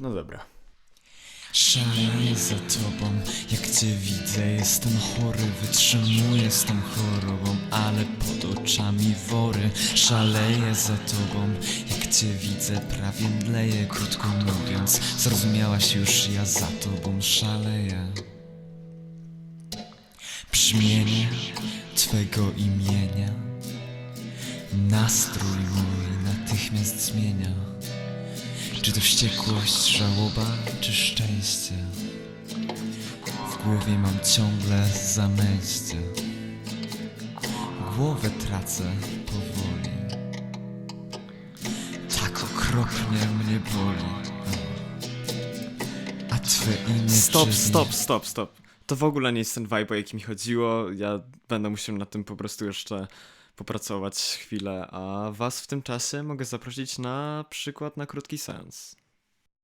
No dobra. Szaleję za tobą, jak cię widzę Jestem chory, wytrzymuję z tą chorobą Ale pod oczami wory. Szaleję za tobą, jak cię widzę Prawie mdleję, krótko mówiąc. Zrozumiałaś już, ja za tobą szaleję. Brzmienie twego imienia. Nastrój mój natychmiast zmienia czy to wściekłość, żałoba, czy szczęście? W głowie mam ciągle zamęście. Głowę tracę powoli. Tak okropnie mnie boli. A twe imię Stop, brzmi- stop, stop, stop. To w ogóle nie jest ten vibe, o jaki mi chodziło. Ja będę musiał nad tym po prostu jeszcze popracować chwilę, a was w tym czasie mogę zaprosić na przykład na krótki seans.